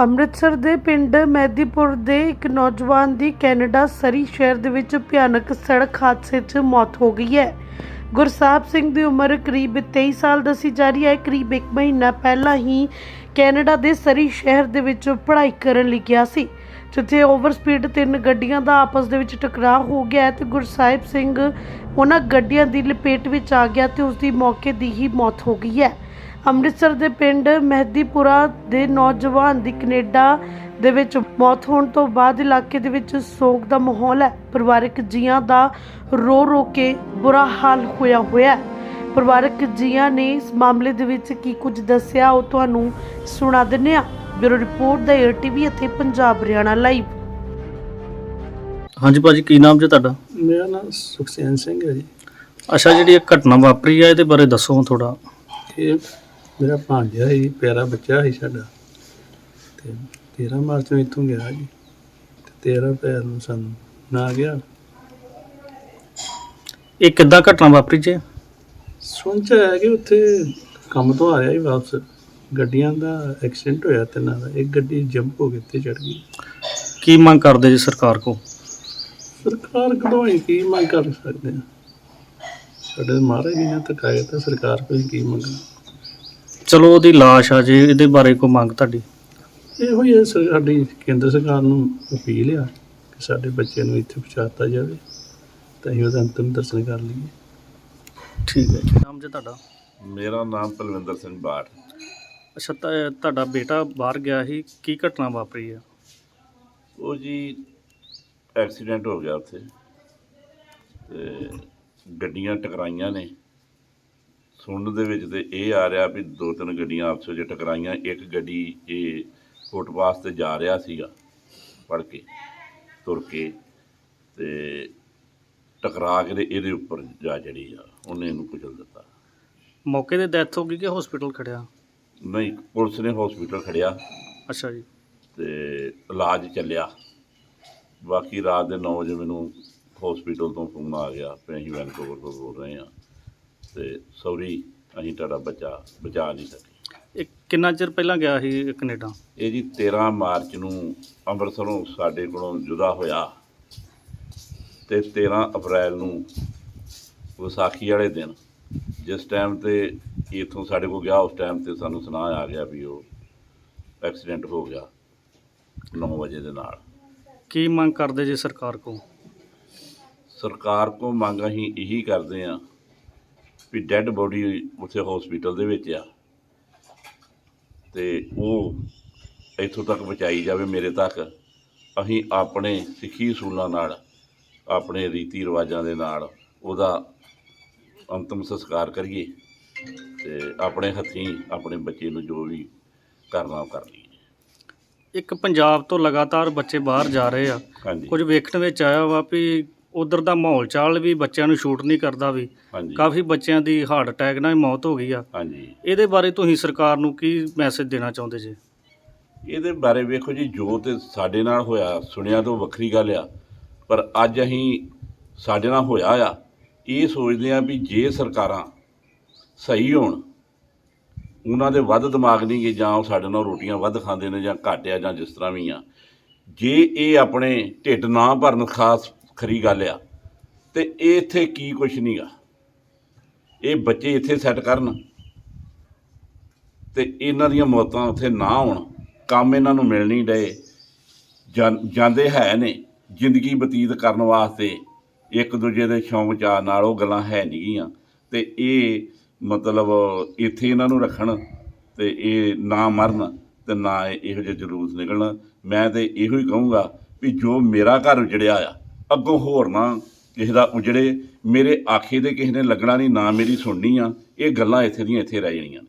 ਅੰਮ੍ਰਿਤਸਰ ਦੇ ਪਿੰਡ ਮਹਿਦੀਪੁਰ ਦੇ ਇੱਕ ਨੌਜਵਾਨ ਦੀ ਕੈਨੇਡਾ ਸਰੀ ਸ਼ਹਿਰ ਦੇ ਵਿੱਚ ਭਿਆਨਕ ਸੜਕ ਹਾਦਸੇ 'ਚ ਮੌਤ ਹੋ ਗਈ ਹੈ। ਗੁਰਸਾਹਿਬ ਸਿੰਘ ਦੀ ਉਮਰ ਕਰੀਬ 23 ਸਾਲ ਦੱਸੀ ਜਾ ਰਹੀ ਹੈ। ਕਰੀਬ 1 ਮਹੀਨਾ ਪਹਿਲਾਂ ਹੀ ਕੈਨੇਡਾ ਦੇ ਸਰੀ ਸ਼ਹਿਰ ਦੇ ਵਿੱਚ ਪੜ੍ਹਾਈ ਕਰਨ ਲਈ ਗਿਆ ਸੀ, ਜਿੱਥੇ ਓਵਰ ਸਪੀਡ ਤਿੰਨ ਗੱਡੀਆਂ ਦਾ ਆਪਸ ਦੇ ਵਿੱਚ ਟਕਰਾਅ ਹੋ ਗਿਆ ਹੈ ਤੇ ਗੁਰਸਾਹਿਬ ਸਿੰਘ ਉਹਨਾਂ ਗੱਡੀਆਂ ਦੀ ਲਪੇਟ ਵਿੱਚ ਆ ਗਿਆ ਤੇ ਉਸ ਦੀ ਮੌਕੇ ਦੀ ਹੀ ਮੌਤ ਹੋ ਗਈ ਹੈ। ਅੰਮ੍ਰਿਤਸਰ ਦੇ ਪਿੰਡ ਮਹਿਦੀਪੁਰਾ ਦੇ ਨੌਜਵਾਨ ਦੀ ਕੈਨੇਡਾ ਦੇ ਵਿੱਚ ਮੌਤ ਹੋਣ ਤੋਂ ਬਾਅਦ ਇਲਾਕੇ ਦੇ ਵਿੱਚ ਸੋਗ ਦਾ ਮਾਹੌਲ ਹੈ। ਪਰਿਵਾਰਕ ਜੀਆਂ ਦਾ ਰੋ ਰੋ ਕੇ ਬੁਰਾ ਹਾਲ ਹੋਇਆ ਹੋਇਆ ਹੈ। ਪਰਿਵਾਰਕ ਜੀਆਂ ਨੇ ਇਸ ਮਾਮਲੇ ਦੇ ਵਿੱਚ ਕੀ ਕੁਝ ਦੱਸਿਆ ਉਹ ਤੁਹਾਨੂੰ ਸੁਣਾ ਦਿੰਨੇ ਆ ਬਿਊਰੋ ਰਿਪੋਰਟ ਦਾ ਏਟੀਵੀ ਅਤੇ ਪੰਜਾਬ ਹਰਿਆਣਾ ਲਾਈਵ। ਹਾਂਜੀ ਭਾਜੀ ਕੀ ਨਾਮ ਜੀ ਤੁਹਾਡਾ? ਮੇਰਾ ਨਾਮ ਸੁਖਸੈਨ ਸਿੰਘ ਹੈ ਜੀ। ਅੱਛਾ ਜਿਹੜੀ ਇਹ ਘਟਨਾ ਵਾਪਰੀ ਹੈ ਇਹਦੇ ਬਾਰੇ ਦੱਸੋ ਥੋੜਾ ਇਹ ਮੇਰਾ ਭਾਂਜਾ ਸੀ ਪਿਆਰਾ ਬੱਚਾ ਸੀ ਸਾਡਾ। ਤੇ 13 ਮਾਰਚ ਨੂੰ ਇੱਥੋਂ ਗਿਆ ਜੀ। ਤੇ 13 ਪੈਰ ਨੂੰ ਸਾਨੂੰ ਨਾ ਗਿਆ। ਇਹ ਕਿੱਦਾਂ ਘਟਨਾ ਵਾਪਰੀ ਜੀ? ਸੁਣ ਚ ਆਇਆ ਕਿ ਉੱਥੇ ਕੰਮ ਤੋਂ ਆ ਰਿਹਾ ਸੀ ਵਾਪਸ। ਗੱਡੀਆਂ ਦਾ ਐਕਸੀਡੈਂਟ ਹੋਇਆ ਤਿੰਨਾਂ ਦਾ। ਇੱਕ ਗੱਡੀ ਜੰਪ ਹੋ ਕੇ ਤੇ ਚੜ ਗਈ। ਕੀ ਮੰਗ ਕਰਦੇ ਜੀ ਸਰਕਾਰ ਕੋ ਸਰਕਾਰ ਕਦੋਂ ਹੀ ਕੀ ਮੰਗ ਕਰ ਸਕਦੇ ਆ? ਸਾਡੇ ਮਹਾਰਾਜ ਜੀ ਨੇ ਤਕਾਇਆ ਤਾਂ ਸਰਕਾਰ ਕੋਈ ਕੀ ਮੰਗਣਾ? ਚਲੋ ਉਹਦੀ ਲਾਸ਼ ਆ ਜੇ ਇਹਦੇ ਬਾਰੇ ਕੋ ਮੰਗ ਤੁਹਾਡੀ? ਇਹੋ ਹੀ ਹੈ ਸਰ- ਸਾਡੀ ਕੇਂਦਰ ਸਰਕਾਰ ਨੂੰ ਅਪੀਲ ਆ ਕਿ ਸਾਡੇ ਬੱਚੇ ਨੂੰ ਇੱਥੇ ਪਹੁੰਚਾਤਾ ਜਾਵੇ ਤਾਂ ਅਸੀਂ ਉਹਦਾ ਅੰਤਿਮ ਦਰਸ਼ਨ ਕਰ ਲਈਏ। ਠੀਕ ਹੈ ਜੀ। ਨਾਮ ਜੀ ਤੁਹਾਡਾ? ਮੇਰਾ ਨਾਮ ਪਲਵਿੰਦਰ ਸਿੰਘ ਬਾੜ ਅੱਛਾ ਤਾਂ ਤੁਹਾਡਾ ਬੇਟਾ ਬਾਹਰ ਗਿਆ ਸੀ ਕੀ ਘਟਨਾ ਵਾਪਰੀ ਹੈ ਉਹ ਜੀ ਐਕਸੀਡੈਂਟ ਹੋ ਗਿਆ ਉੱਥੇ ਤੇ ਗੱਡੀਆਂ ਟਕਰਾਈਆਂ ਨੇ। ਸੁਣਨ ਦੇ ਵਿੱਚ ਤੇ ਇਹ ਆ ਰਿਹਾ ਵੀ ਦੋ ਤਿੰਨ ਗੱਡੀਆਂ ਆਪਸ ਵਿੱਚ ਟਕਰਾਈਆਂ ਇੱਕ ਗੱਡੀ ਇਹ ਫੁੱਟਪਾਥ ਤੇ ਜਾ ਰਿਹਾ ਸੀਗਾ ਪੜ ਕੇ ਤੁਰ ਕੇ ਤੇ ਟਕਰਾ ਕੇ ਇਹਦੇ ਉੱਪਰ ਜਾ ਚੜੀ ਆ ਉਹਨੇ ਇਹਨੂੰ ਕੁਚਲ ਦਿੱਤਾ। ਮੌਕੇ ਤੇ ਡੈਥ ਹੋ ਗਈ ਕਿ ਹਸਪੀਟਲ ਖੜਿਆ? ਨਹੀਂ ਪੁਲਿਸ ਨੇ ਹਸਪੀਟਲ ਖੜਿਆ। ਅੱਛਾ ਜੀ। ਤੇ ਇਲਾਜ ਚੱਲਿਆ। ਬਾਕੀ ਰਾਤ ਦੇ 9 ਵਜੇ ਮੈਨੂੰ ਹਸਪੀਟਲ ਤੋਂ ਫੋਨ ਆ ਗਿਆ ਵੀ ਅਸੀਂ ਵੈਨਕੂਵਰ ਤੋਂ ਬੋਲ ਰਹੇ ਹਾਂ। ਤੇ ਸੌਰੀ ਅਸੀਂ ਤੁਹਾਡਾ ਬੱਚਾ ਬਚਾ ਨਹੀਂ ਸਕੇ। ਇਹ ਕਿੰਨਾ ਚਿਰ ਪਹਿਲਾਂ ਗਿਆ ਸੀ ਕੈਨੇਡਾ? ਇਹ ਜੀ 13 ਮਾਰਚ ਨੂੰ ਅੰਮ੍ਰਿਤਸਰੋਂ ਸਾਡੇ ਕੋਲੋਂ ਜੁਦਾ ਹੋਇਆ ਤੇ 13 ਅਪ੍ਰੈਲ ਨੂੰ ਵਿਸਾਖੀ ਵਾਲੇ ਦਿਨ ਜਿਸ ਟਾਈਮ ਤੇ ਇੱਥੋਂ ਸਾਡੇ ਕੋਲ ਗਿਆ ਉਸ ਟਾਈਮ ਤੇ ਸਾਨੂੰ ਸੁਨਾਹ ਆ ਗਿਆ ਵੀ ਉਹ ਐਕਸੀਡੈਂਟ ਹੋ ਗਿਆ 9 ਵਜੇ ਦੇ ਨਾਲ। ਕੀ ਮੰਗ ਕਰਦੇ ਜੀ ਸਰਕਾਰ ਕੋ ਸਰਕਾਰ ਕੋ ਮੰਗ ਅਸੀਂ ਇਹੀ ਕਰਦੇ ਆ ਵੀ ਡੈੱਡ ਬੋਡੀ ਉੱਥੇ ਹਸਪੀਟਲ ਦੇ ਵਿੱਚ ਆ। ਤੇ ਉਹ ਇੱਥੋਂ ਤੱਕ ਪਹੁੰਚਾਈ ਜਾਵੇ ਮੇਰੇ ਤੱਕ ਅਸੀਂ ਆਪਣੇ ਸਿੱਖੀ ਅਸੂਲਾਂ ਨਾਲ ਆਪਣੇ ਰੀਤੀ ਰਿਵਾਜਾਂ ਦੇ ਨਾਲ ਉਹਦਾ ਅੰਤਮ ਸੰਸਕਾਰ ਕਰੀਏ ਤੇ ਆਪਣੇ ਹੱਥੀਂ ਆਪਣੇ ਬੱਚੇ ਨੂੰ ਜੋ ਵੀ ਕਰਨਾ ਕਰ ਲਈਏ। ਇੱਕ ਪੰਜਾਬ ਤੋਂ ਲਗਾਤਾਰ ਬੱਚੇ ਬਾਹਰ ਜਾ ਰਹੇ ਆ। ਹਾਂਜੀ। ਕੁਝ ਵੇਖਣ ਵਿੱਚ ਆਇਆ ਵਾ ਵੀ ਉਧਰ ਦਾ ਮਾਹੌਲ ਚਾਲ ਵੀ ਬੱਚਿਆਂ ਨੂੰ ਸ਼ੂਟ ਨਹੀਂ ਕਰਦਾ ਵੀ। ਹਾਂਜੀ। ਕਾਫੀ ਬੱਚਿਆਂ ਦੀ ਹਾਰਟ ਅਟੈਕ ਨਾਲ ਹੀ ਮੌਤ ਹੋ ਗਈ ਆ। ਹਾਂਜੀ। ਇਹਦੇ ਬਾਰੇ ਤੁਸੀਂ ਸਰਕਾਰ ਨੂੰ ਕੀ ਮੈਸੇਜ ਦੇਣਾ ਚਾਹੁੰਦੇ ਜੀ? ਇਹਦੇ ਬਾਰੇ ਵੇਖੋ ਜੀ ਜੋ ਤੇ ਸਾਡੇ ਨਾਲ ਹੋਇਆ ਸੁਣਿਆ ਤਾਂ ਵੱਖਰੀ ਗੱਲ ਆ ਪਰ ਅੱਜ ਅਸੀਂ ਸਾਡੇ ਨਾਲ ਹੋਇਆ ਆ ਇਹ ਸੋਚਦੇ ਆ ਵੀ ਜੇ ਸਰਕਾਰਾਂ ਸਹੀ ਹੋਣ ਉਹਨਾਂ ਦੇ ਵੱਧ ਦਿਮਾਗ ਨਹੀਂ ਗੇ ਜਾਂ ਉਹ ਸਾਡੇ ਨਾਲ ਰੋਟੀਆਂ ਵੱਧ ਖਾਂਦੇ ਨੇ ਜਾਂ ਘੱਟ ਆ ਜਾਂ ਜਿਸ ਤਰ੍ਹਾਂ ਵੀ ਆ। ਜੇ ਇਹ ਆਪਣੇ ਢਿੱਡ ਨਾ ਭਰਨ ਖਾਸ ਵੱਖਰੀ ਗੱਲ ਆ। ਤੇ ਇਹ ਇੱਥੇ ਕੀ ਕੁਛ ਨਹੀਂਗਾ ਇਹ ਬੱਚੇ ਇੱਥੇ ਸੈੱਟ ਕਰਨ। ਤੇ ਇਹਨਾਂ ਦੀਆਂ ਮੌਤਾਂ ਉੱਥੇ ਨਾ ਹੋਣ। ਕੰਮ ਇਹਨਾਂ ਨੂੰ ਮਿਲ ਨਹੀਂ ਡਏ ਜਾਂ- ਜਾਂਦੇ ਹੈ ਨੇ ਜ਼ਿੰਦਗੀ ਬਤੀਤ ਕਰਨ ਵਾਸਤੇ। ਇੱਕ ਦੂਜੇ ਦੇ ਸ਼ੌਂਕ ਚਾਅ ਨਾਲ ਉਹ ਗੱਲਾਂ ਹੈ ਨਹੀਂ ਗੀਆਂ। ਤੇ ਇਹ ਮਤਲਬ ਇੱਥੇ ਇਹਨਾਂ ਨੂੰ ਰੱਖਣ ਤੇ ਇਹ ਨਾ ਮਰਨ ਤੇ ਨਾ ਇਹ- ਇਹੋ ਜਿਹੇ ਜਲੂਸ ਨਿਕਲਣ। ਮੈਂ ਤੇ ਇਹੋ ਹੀ ਕਹੂੰਗਾ ਵੀ ਜੋ ਮੇਰਾ ਘਰ ਉਜੜਿਆ ਆ ਅੱਗੋਂ ਹੋਰ ਨਾ ਕਿਸੇ ਦਾ ਉਜੜੇ ਮੇਰੇ ਆਖੇ ਦੇ ਕਿਸੇ ਨੇ ਲੱਗਣਾ ਨਹੀਂ, ਨਾ ਮੇਰੀ ਸੁਣਨੀ ਆ, ਇਹ ਗੱਲਾਂ ਇੱਥੇ ਦੀਆਂ ਇੱਥੇ ਰਹਿ ਜਾਣੀਆਂ ਨੇ।